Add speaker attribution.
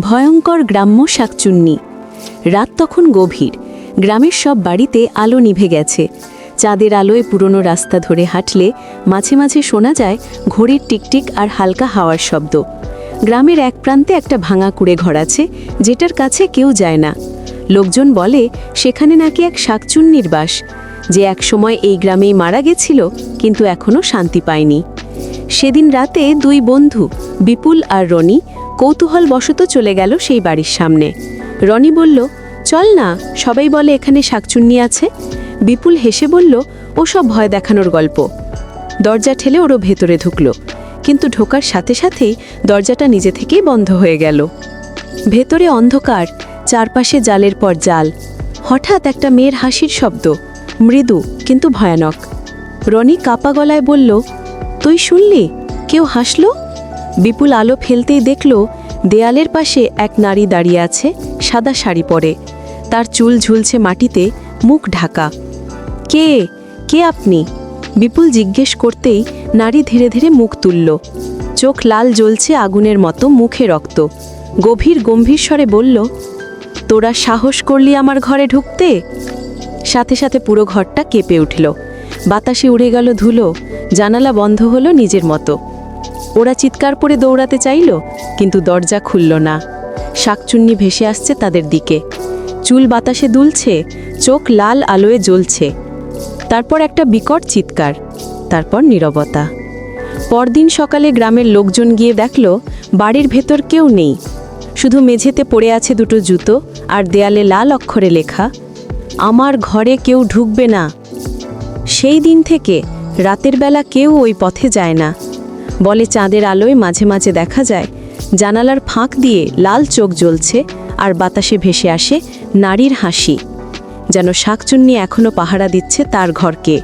Speaker 1: ভয়ঙ্কর গ্রাম্য শাকচুন্নি। রাত তখন গভীর। গ্রামের সব বাড়িতে আলো নিভে গেছে। চাঁদের আলোয় পুরনো রাস্তা ধরে হাঁটলে মাঝে মাঝে শোনা যায় ঘড়ির টিকটিক আর হালকা হাওয়ার শব্দ। গ্রামের এক প্রান্তে একটা ভাঙা কুড়ে ঘর আছে, যেটার কাছে কেউ যায় না। লোকজন বলে, সেখানে নাকি এক শাকচুন্নির বাস। যে একসময় এই গ্রামেই মারা গেছিল, কিন্তু এখনও শান্তি পায়নি। সেদিন রাতে দুই বন্ধু, বিপুল আর রনি কৌতূহল বশত চলে গেল সেই বাড়ির সামনে। রনি বলল, চল না, সবাই বলে এখানে শাকচুন্নি আছে। বিপুল হেসে বলল, ও সব ভয় দেখানোর গল্প। দরজা ঠেলে ওরও ভেতরে ঢুকল, কিন্তু ঢোকার সাথে সাথেই দরজাটা নিজে থেকেই বন্ধ হয়ে গেল। ভেতরে অন্ধকার চারপাশে জালের পর জাল। হঠাৎ একটা মেয়ের হাসির শব্দ। মৃদু, কিন্তু ভয়ানক। রনি কাপা গলায় বলল, তুই শুনলি? কেউ হাসলো? বিপুল আলো ফেলতেই দেখল, দেয়ালের পাশে এক নারী দাঁড়িয়ে আছে, সাদা শাড়ি পরে। তার চুল ঝুলছে মাটিতে, মুখ ঢাকা। কে? কে আপনি? বিপুল জিজ্ঞেস করতেই নারী ধীরে ধীরে মুখ তুলল। চোখ লাল জ্বলছে আগুনের মতো, মুখে রক্ত। গভীর গম্ভীর স্বরে বলল তোরা সাহস করলি আমার ঘরে ঢুকতে? সাথে সাথে পুরো ঘরটা কেঁপে উঠল। বাতাসে উড়ে গেল ধুলো। জানালা বন্ধ হলো নিজের মতো। ওরা চিৎকার করে দৌড়াতে চাইল, কিন্তু দরজা খুলল না। শাকচুন্নি ভেসে আসছে তাদের দিকে। চুল বাতাসে দুলছে, চোখ লাল আলোয় জ্বলছে। তারপর একটা বিকট চিৎকার, তারপর নীরবতা। পরদিন সকালে গ্রামের লোকজন গিয়ে দেখল, বাড়ির ভেতর কেউ নেই। শুধু মেঝেতে পড়ে আছে দুটো জুতো আর দেয়ালে লাল অক্ষরে লেখা, আমার ঘরে কেউ ঢুকবে না। সেই দিন থেকে রাতের বেলা কেউ ওই পথে যায় না। বলে চাঁদের আলোয় মাঝে মাঝে দেখা যায়, জানালার ফাঁক দিয়ে লাল চোখ জ্বলছে আর বাতাসে ভেসে আসে নারীর হাসি, যেন শাকচুন্নি এখনও পাহারা দিচ্ছে তার ঘরকে।